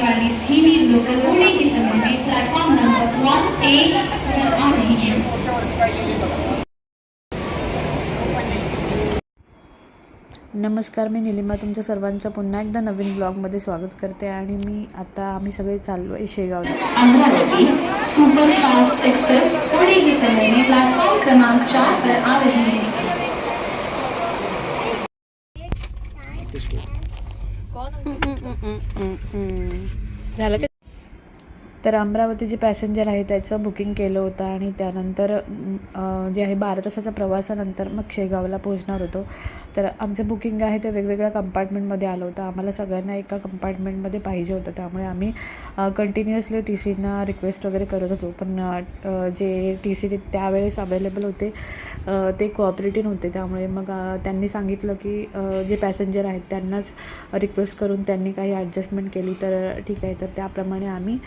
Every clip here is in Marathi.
वाली धीमी लोकल थोड़े ही समय में प्लेटफॉर्म नंबर वन ए पर आ रही है। नमस्कार मी निलिमा तुमच्या सर्वांचं पुन्हा एकदा नवीन ब्लॉगमध्ये स्वागत करते आणि मी आता आम्ही सगळे चाललो आहे शेगावला. ही प्लेटफॉर्म क्रमांक चार पर आ रही है। झालं का तर अमरावती जे पॅसेंजर आहे त्याचं बुकिंग केलं होतं आणि त्यानंतर जे आहे बारा तासाच्या प्रवासानंतर मग शेगावला पोहोचणार होतो. तर आमचं बुकिंग आहे ते वेगवेगळ्या कंपार्टमेंटमध्ये आलं होतं. आम्हाला सगळ्यांना एका कंपार्टमेंटमध्ये पाहिजे होतं. त्यामुळे आम्ही कंटिन्युअसली टी सीना रिक्वेस्ट वगैरे करत होतो. पण जे टी सी त्यावेळेस अवेलेबल होते ते कोऑपरेटिव्ह नव्हते. त्यामुळे मग त्यांनी सांगितलं की जे पॅसेंजर आहेत त्यांनाच रिक्वेस्ट करून त्यांनी काही ॲडजस्टमेंट केली. तर ठीक आहे. तर त्याप्रमाणे आम्ही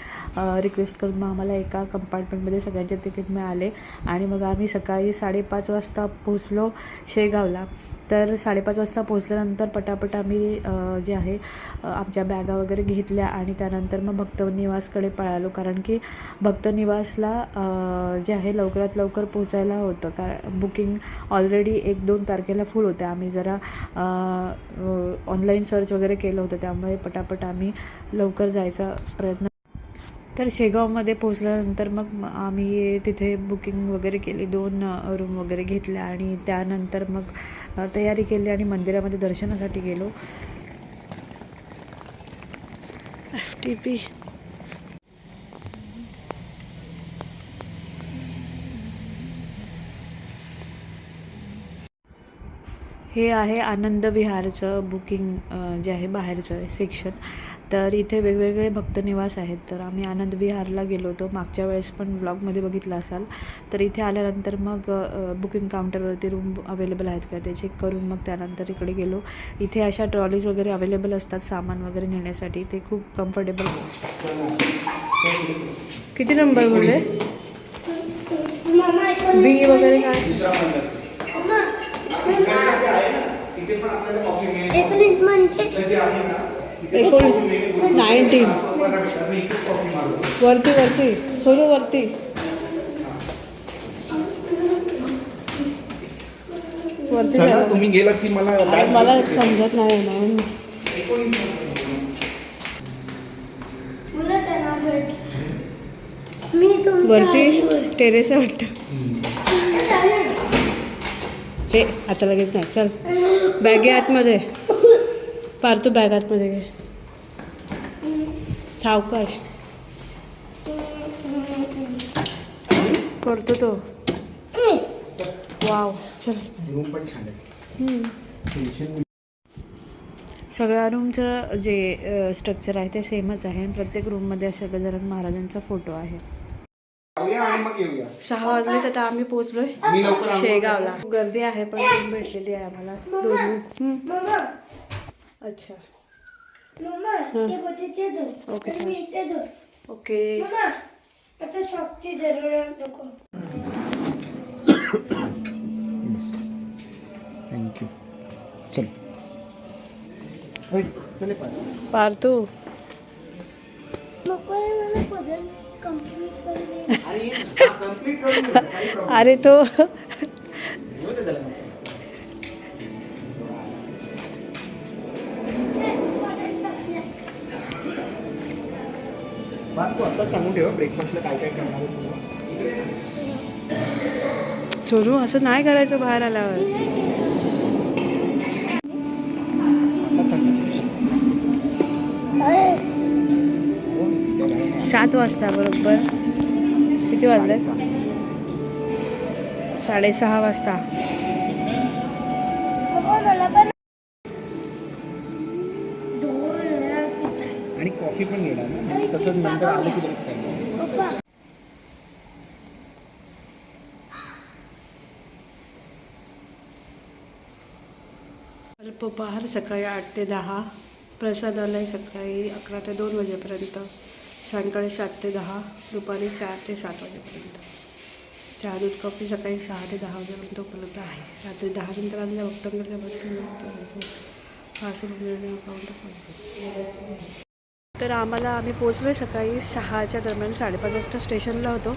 रिक्वेस्ट करून मग आम्हाला एका कंपार्टमेंटमध्ये सगळ्यांचे तिकीट मिळाले. आणि मग आम्ही सकाळी साडेपाच वाजता पोचलो शेगावला. तर साडेपाच वाजता पोचल्यानंतर पटापट आम्ही जे आहे आमच्या बॅगा वगैरे घेतल्या आणि त्यानंतर मग भक्त निवासकडे पळालो. कारण की भक्त निवासला जे आहे लवकरात लवकर पोचायला होतं. कारण बुकिंग ऑलरेडी एक दोन तारखेला फुल होत्या आम्ही जरा ऑनलाईन सर्च वगैरे केलं होतं. त्यामुळे पटापट आम्ही लवकर जायचा प्रयत्न तर शेगावमध्ये पोचल्यानंतर मग आम्ही तिथे बुकिंग वगैरे केली दोन रूम वगैरे घेतल्या आणि त्यानंतर मग तयारी केली आणि मंदिरामध्ये दर्शनासाठी गेलो. F T P. हे आहे आनंद विहारचं बुकिंग जे आहे बाहेरचं सेक्शन. तर इथे वेगवेगळे भक्तनिवास आहेत. तर आम्ही आनंद विहारला गेलो होतो. मागच्या वेळेस पण ब्लॉगमध्ये बघितलं असाल. तर इथे आल्यानंतर मग बुकिंग काउंटरवरती रूम अवेलेबल आहेत का? ते चेक करून मग त्यानंतर इकडे गेलो. इथे अशा ट्रॉलीज वगैरे अवेलेबल असतात सामान वगैरे नेण्यासाठी. ते खूप कम्फर्टेबल किती नंबर बोलले बी वगैरे काय? एकोणीस नाईन्टीन. वरती वरती. सोनू वरती. वरती चला. तुम्ही गेलात की मला अरे, मला समजत नाही ना. मुलं त्यांना भेट. मी तुमच्या वरती टेरेस वाटतं. चालेल. हे आता लगेच नाही. चल. बॅग आतमध्ये. पार तू बॅग आतमध्ये घे. सावकाश. करतो तो. वाव चल. पण छान सगळ्या रूमचं जे स्ट्रक्चर आहे ते सेमच आहे आणि प्रत्येक रूममध्ये अशा गजानन महाराजांचा फोटो आहे. सहा वाजले तर आता आम्ही पोहोचलोय. शेगावला. गर्दी आहे पण रूम भेटलेली आहे आम्हाला. दोन रूम अच्छा. मम्मा ते बोलते ते धर ओके. मी ते धर ओके मम्मा आता शक्ती धरून नको थँक्यू चल चले पाच बात तू आत्ताच सांगून ठेव ब्रेकफास्टला काय काय करणार आहे तुला. सोनू असं नाही करायचं बाहेर आल्यावर. सात वाजता बरोबर किती वाजले साडेसहा वाजता नंतर आलं की लगेच करणार अल्पोपहार सकाळी आठ ते दहा प्रसादालय सकाळी अकरा ते दोन वाजेपर्यंत सायंकाळी सात ते दहा दुपारी चार ते सात वाजेपर्यंत. चहा दूध कॉफी सकाळी सहा ते दहा वाजेपर्यंत उपलब्ध आहे. रात्री दहा नंतर आणल्या भक्तांकडल्या फास्ट अकाउंट तर आम्हाला आम्ही पोचलो सकाळी सहाच्या दरम्यान साडेपाच वाजता स्टेशनला होतो.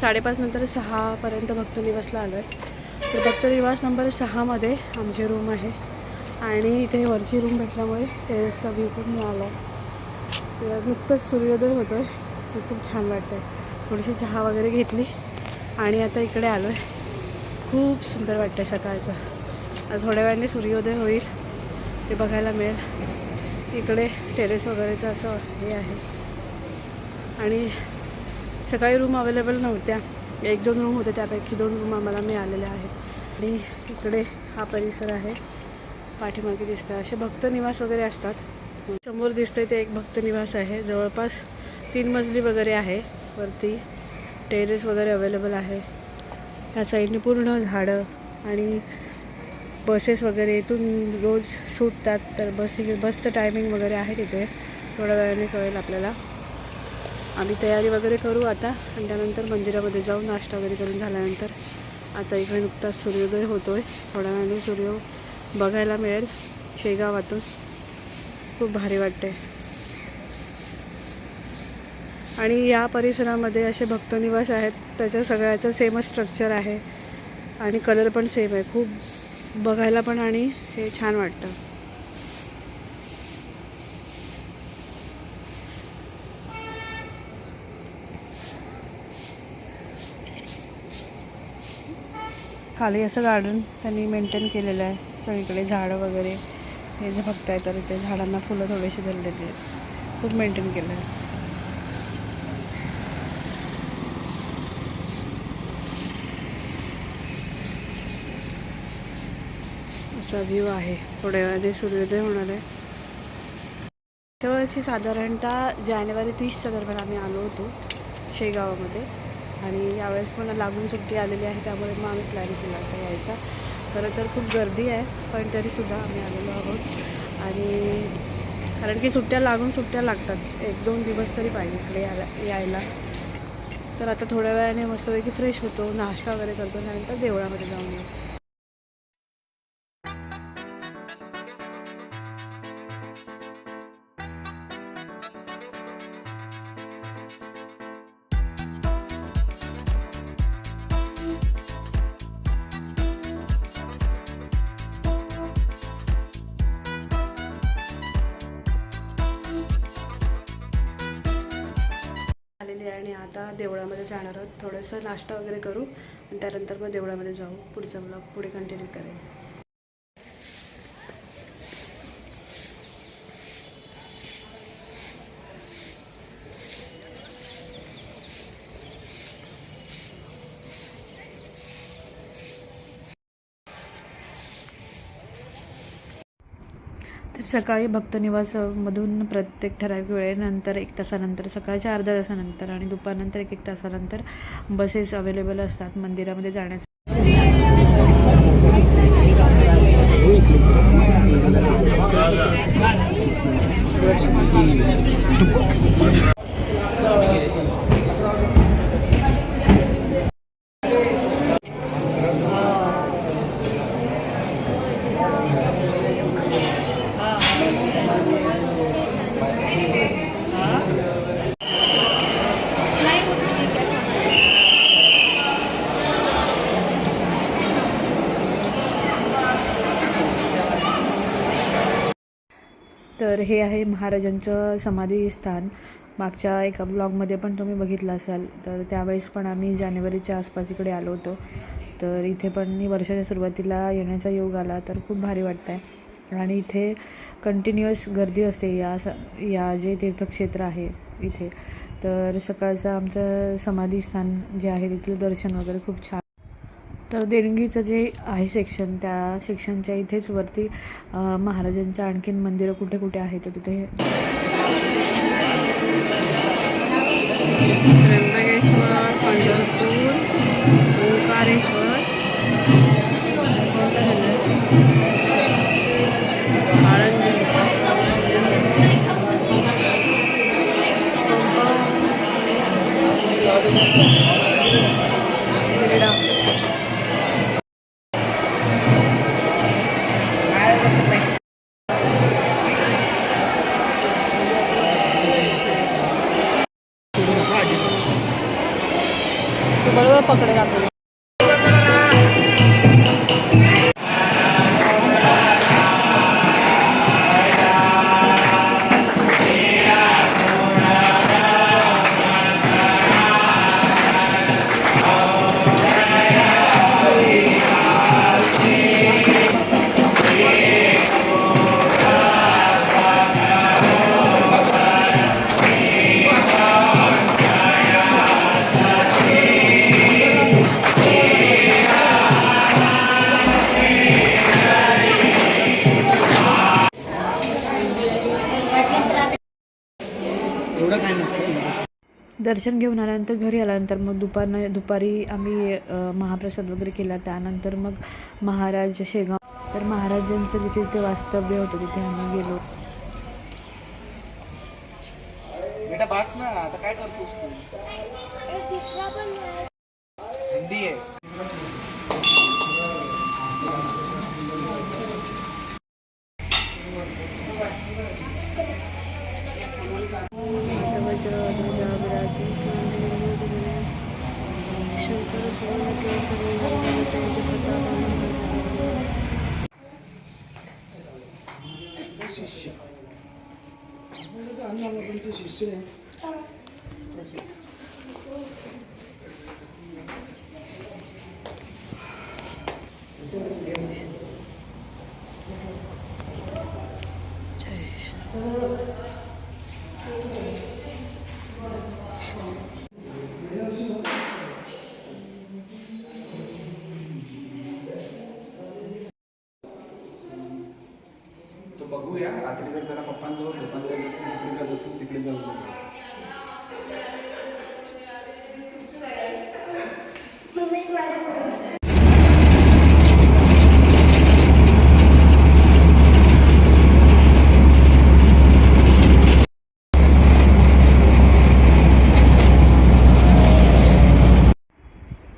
साडेपाच नंतर सहापर्यंत भक्तनिवासला आलो आहे तर भक्तनिवास नंबर सहामध्ये आमची रूम आहे. आणि इथे वरची रूम भेटल्यामुळे टेरेसचा व्ह्यू पण मिळाला आहे नुकतंच सूर्योदय होतो आहे ते खूप छान वाटतं आहे थोडीशी चहा वगैरे घेतली आणि आता इकडे आलो आहे खूप सुंदर वाटतं आहे सकाळचं थोड्या वेळाने सूर्योदय होईल. ते बघायला मिळेल. इकडे टेरेस वगैरेचं असं हे आहे. आणि सकाळी रूम अवेलेबल नव्हत्या. एक दोन रूम होते त्यापैकी दोन रूम आम्हाला मिळालेल्या आहेत. आणि इकडे हा परिसर आहे. पाठीमागे दिसतं असे भक्त निवास वगैरे असतात. समोर दिसतंय ते एक भक्त निवास आहे. जवळपास तीन मजली वगैरे आहे. वरती टेरेस वगैरे अवेलेबल आहे. त्या साईडने पूर्ण झाडं आणि बसेस वगैरे इथून रोज सुटतात तर बस बसचं टायमिंग वगैरे आहे तिथे. थोड्या वेळाने कळेल आपल्याला. आम्ही तयारी वगैरे करू आता आणि त्यानंतर मंदिरामध्ये जाऊ नाश्ता वगैरे करून झाल्यानंतर आता इकडे नुकताच सूर्योदय होतो आहे थोड्या वेळाने सूर्य बघायला मिळेल शेगावातून. खूप भारी वाटते आणि या परिसरामध्ये असे भक्तनिवास आहेत त्याच्या सगळ्याचं सेमच स्ट्रक्चर आहे. आणि कलर पण सेम आहे. खूप बघायला पण आणि हे छान वाटतं. खाली असं गार्डन त्यांनी मेंटेन केलेलं आहे. सगळीकडे झाडं वगैरे हे जे बघताय तर इथे झाडांना फुलं थोडेसे धरलेली आहेत. खूप मेंटेन केलं आहे. असा व्ह्यू आहे. थोड्या वेळाने सूर्योदय होणार आहे. त्यावेळेची साधारणतः जानेवारी तीसच्या दरम्यान आम्ही आलो होतो शेगावामध्ये. आणि यावेळेस पण लागून सुट्टी आलेली आहे त्यामुळे मग आम्ही प्लॅन केला होता यायचा. खरं तर खूप गर्दी आहे पण तरीसुद्धा आम्ही आलेलो आहोत. आणि कारण की सुट्ट्या लागून सुट्ट्या लागतात. एक दोन दिवस तरी पाहिजे इकडे यायला यायला. तर आता थोड्या वेळाने मस्तपैकी फ्रेश होतो नाश्ता वगैरे करतो त्यानंतर देवळामध्ये जाऊन येऊ. आता देवळामध्ये जाणार आहोत. थोडंसं नाश्ता वगैरे करू आणि त्यानंतर मग देवळामध्ये जाऊ. पुढचा ब्लॉग पुढे कंटिन्यू करेन. तर सकाळी भक्तनिवासमधून प्रत्येक ठराविक वेळेनंतर एक तासानंतर सकाळच्या अर्ध्या तासानंतर आणि दुपारनंतर एक एक तासानंतर बसेस अवेलेबल असतात मंदिरामध्ये जाण्यासाठी. हे आहे महाराजांचं समाधी स्थान मागच्या एका ब्लॉगमध्ये पण तुम्ही बघितलं असाल तर त्यावेळेस पण आम्ही जानेवारीच्या आसपास इकडे आलो होतो. तर इथे पण मी वर्षाच्या सुरुवातीला येण्याचा योग आला तर खूप भारी वाटतं आहे आणि इथे कंटिन्युअस गर्दी असते या स या जे तीर्थक्षेत्र आहे इथे. तर सकाळचं आमचं समाधी स्थान जे आहे तिथलं दर्शन वगैरे खूप छान तर देणगीचं जे आहे सेक्शन त्या सेक्शनच्या इथेच वरती महाराजांचं आणखीन मंदिरं कुठे कुठे आहेत तर तिथे त्र्यंबकेश्वर पंढरपूर ओंकारेश्वर आळंदी बरोबर पकडे जाते दर्शन घेऊन आल्यानंतर घरी आल्यानंतर मग दुपारनं दुपारी आम्ही महाप्रसाद वगैरे केला. त्यानंतर मग महाराज शेगाव तर महाराजांचं जिथे तिथे वास्तव्य होतं तिथे आम्ही गेलो. बेटा बास ना. आता काय करतोस तू? दुसरा पण नाही. थंडी आहे शिष्य शिष्य आहे तो बघूया रात्री जर जरा पप्पांजवळ झोपायला जायचं असेल तिकडे जायचं असेल तिकडे जाऊन बघूया.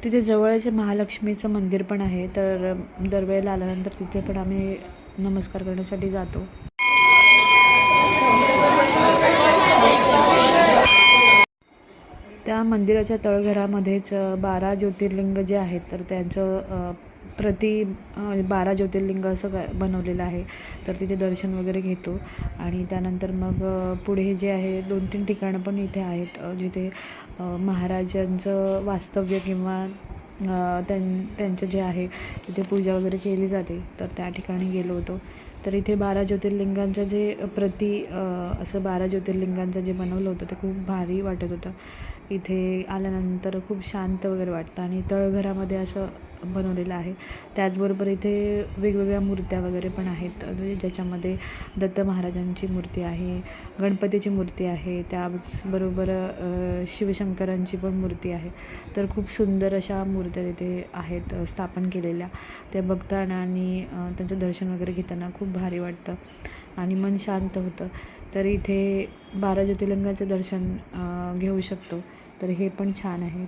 तिथे जवळच महालक्ष्मीचं मंदिर पण आहे तर दरवेळेला आल्यानंतर तिथे पण आम्ही नमस्कार करण्यासाठी जातो. त्या मंदिराच्या तळघरामध्येच बारा ज्योतिर्लिंग जे आहेत तर त्यांचं प्रति बारा ज्योतिर्लिंग असं बनवलेलं आहे. तर तिथे दर्शन वगैरे घेतो. आणि त्यानंतर मग पुढे जे आहे दोन तीन ठिकाणं पण इथे आहेत जिथे महाराजांचं वास्तव्य किंवा त्यां त्यांचं जे आहे तिथे पूजा वगैरे केली जाते. तर त्या ठिकाणी गेलो होतो. तर इथे बारा ज्योतिर्लिंगांचं जे प्रति असं बारा ज्योतिर्लिंगांचं जे बनवलं होतं ते खूप भारी वाटत होतं. इथे आल्यानंतर खूप शांत वगैरे वाटतं आणि तळघरामध्ये असं बनवलेलं आहे. त्याचबरोबर इथे वेगवेगळ्या मूर्त्या वगैरे पण आहेत. म्हणजे ज्याच्यामध्ये दत्त महाराजांची मूर्ती आहे गणपतीची मूर्ती आहे त्याचबरोबर शिवशंकरांची पण मूर्ती आहे. तर खूप सुंदर अशा मूर्त्या तिथे आहेत स्थापन केलेल्या. त्या बघताना आणि त्यांचं दर्शन वगैरे घेताना खूप भारी वाटतं आणि मन शांत होतं. तर इथे बारा ज्योतिर्लिंगाचं दर्शन घेऊ शकतो. तर हे पण छान आहे.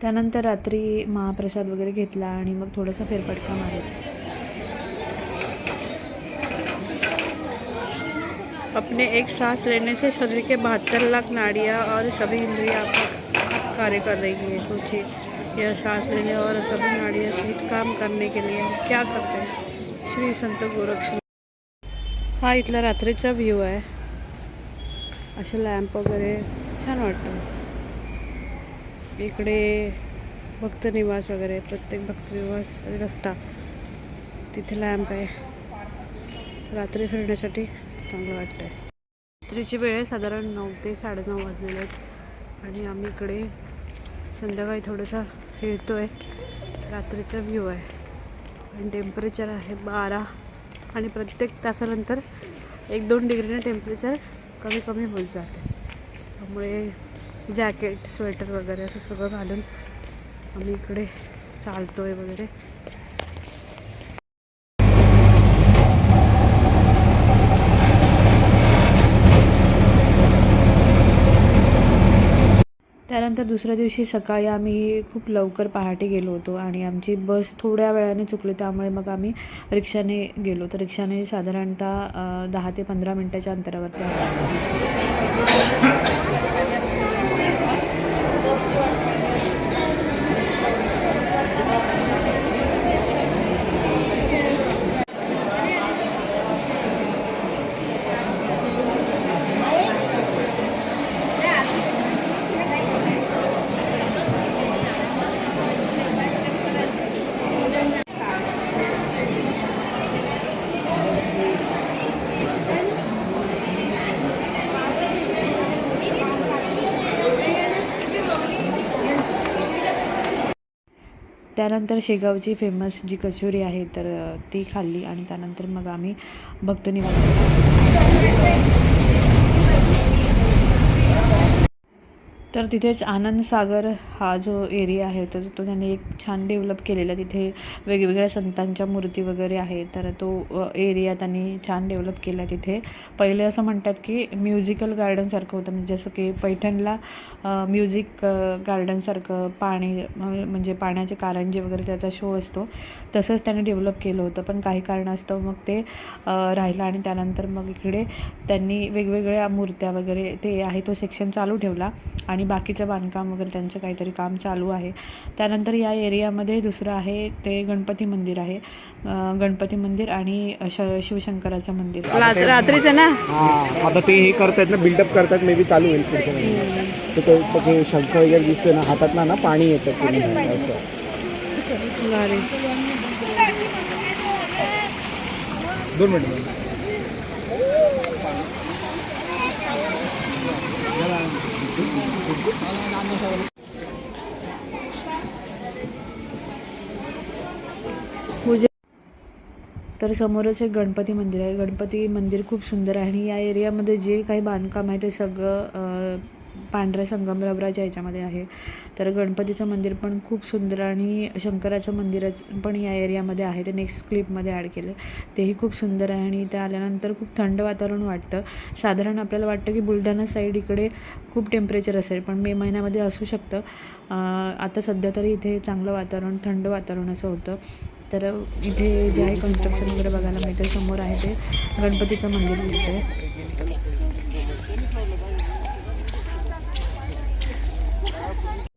त्यानंतर रात्री महाप्रसाद वगैरे घेतला आणि मग थोडासा फेरफटका मारला. अपने एक सांस लेने से शरीर के बहत्तर लाख नाड़ियाँ और सभी इंद्रियाँ आपका कार्य कर रही है सोचिए। यह सांस लेने और सभी नाड़ियाँ सहित काम करने के लिए हम क्या करते हैं? श्री संत गोरक्षण हा इथला रात्रीचा व्ह्यू आहे असे लॅम्प वगैरे छान वाटतं इकडे भक्तनिवास वगैरे प्रत्येक भक्तनिवास रस्ता तिथे लॅम्प आहे रात्री फिरण्यासाठी चांगलं वाटतं आहे रात्रीची वेळ आहे साधारण नऊ ते साडेनऊ वाजलेले आहेत आणि आम्ही इकडे संध्याकाळी थोडंसं फिरतो आहे रात्रीचा व्ह्यू आहे. आणि टेम्परेचर आहे बारा आणि प्रत्येक तासानंतर एक दोन डिग्रीने टेम्परेचर कमी कमी होत जाते. त्यामुळे जॅकेट स्वेटर वगैरे असं सगळं घालून आम्ही इकडे चालतो आहे वगैरे. त्यानंतर दुसऱ्या दिवशी सकाळी आम्ही खूप लवकर पहाटे गेलो होतो आणि आमची बस थोड्या वेळाने चुकली त्यामुळे मग आम्ही रिक्षाने गेलो. तर रिक्षाने साधारणतः दहा ते पंधरा मिनटाच्या अंतरावरती आम्ही त्यानंतर शेगावची फेमस जी कचोरी आहे तर ती खाल्ली आणि त्यानंतर मग आम्ही भक्त तर तिथेच आनंद सागर हा जो एरिया आहे तर तो त्यांनी एक छान डेव्हलप केलेला. तिथे वेगवेगळ्या संतांच्या मूर्ती वगैरे आहे तर तो एरिया त्यांनी छान डेव्हलप केला तिथे. पहिले असं म्हणतात की म्युझिकल गार्डनसारखं होतं म्हणजे जसं की पैठणला म्युझिक गार्डनसारखं पाणी म्हणजे पाण्याचे कारंजे वगैरे त्याचा शो असतो. तसंच त्याने डेव्हलप केलं होतं पण काही कारणास्तव मग ते राहिलं आणि त्यानंतर मग इकडे त्यांनी वेगवेगळ्या मूर्त्या वगैरे ते आहे तो सेक्शन चालू ठेवला. आणि बाकीचं बांधकाम वगैरे त्यांचं काहीतरी काम चालू आहे. त्यानंतर या एरियामध्ये दुसरं आहे ते गणपती मंदिर आहे. गणपती मंदिर आणि श शिवशंकराचं मंदिर. रात्रीचं ना? हा आता ते हे करतायत ना बिल्डअप करतात मे बी चालू होईल पुढच्या वगैरे दिसते ना हातात ना ना पाणी येतं असं. दोन मिनिट. पूजा तर समोरच एक गणपती मंदिर आहे. गणपती मंदिर खूप सुंदर आहे आणि या एरियामध्ये जे काही बांधकाम आहे ते सगळं पांढऱ्या संगमरवराच्या ह्याच्यामध्ये आहे. तर गणपतीचं मंदिर पण खूप सुंदर आणि शंकराचं मंदिर पण या एरियामध्ये आहे. ते नेक्स्ट क्लिपमध्ये ॲड केलं तेही खूप सुंदर आहे आणि ते आल्यानंतर खूप थंड वातावरण वाटतं. साधारण आपल्याला वाटतं की बुलढाणा साईड इकडे खूप टेम्परेचर असेल पण मे महिन्यामध्ये असू शकतं. आता सध्या तरी इथे चांगलं वातावरण थंड वातावरण असं होतं. तर इथे जे आहे कन्स्ट्रक्शन वगैरे बघायला मिळतं समोर आहे ते गणपतीचं मंदिर दिसतं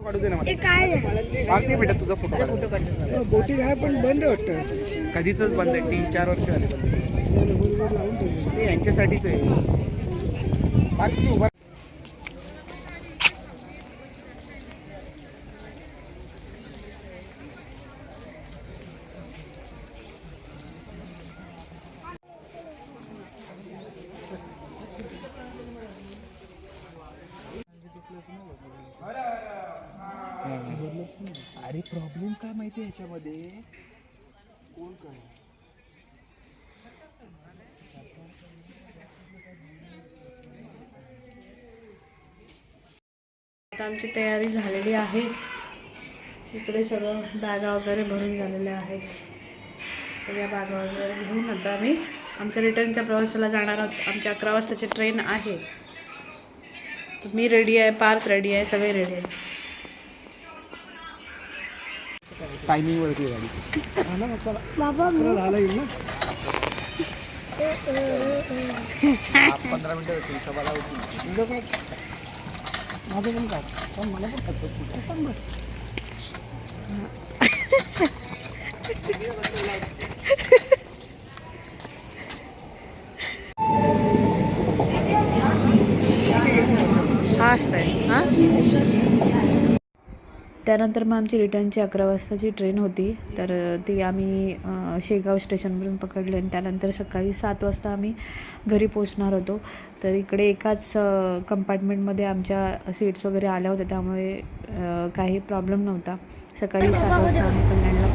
काढू दे ना मला. ते काय आहे? माग नाही भेटत तुझा फोटो फोटो बोटिंग आहे पण बंद वाटतं कधीच बंद आहे तीन चार वर्ष झाले बंद आहे. ते यांच्यासाठीच आहे मार्क तू उभा अरे प्रॉब्लेम काय माहिती याच्यामध्ये? कोण काय? आता आमची तयारी झालेली आहे. इकडे सगळं बॅगा वगैरे भरून झालेल्या आहेत. सगळ्या बॅगा वगैरे घेऊन आता आम्ही आमच्या रिटर्नच्या प्रवासाला जाणार आहोत. आमची अकरा वाजताची ट्रेन आहे. मी रेडी आहे पार्थ रेडी आहे सगळे रेडी आहे टायमिंग वरती गाडी. बाबा मग झालं येईल ना. पंधरा मिनिटं होती सभाला होती माझं पण काय पण मला पण खातो तू पण बस. फास्ट आहे हां. त्यानंतर मग आमची रिटर्नची अकरा वाजताची ट्रेन होती तर ती आम्ही शेगाव स्टेशनवरून पकडली आणि त्यानंतर सकाळी सात वाजता आम्ही घरी पोचणार होतो तर इकडे एकाच कंपार्टमेंटमध्ये आमच्या सीट्स वगैरे आल्या होत्या त्यामुळे काही प्रॉब्लेम नव्हता सकाळी सात वाजता आम्ही कल्याणला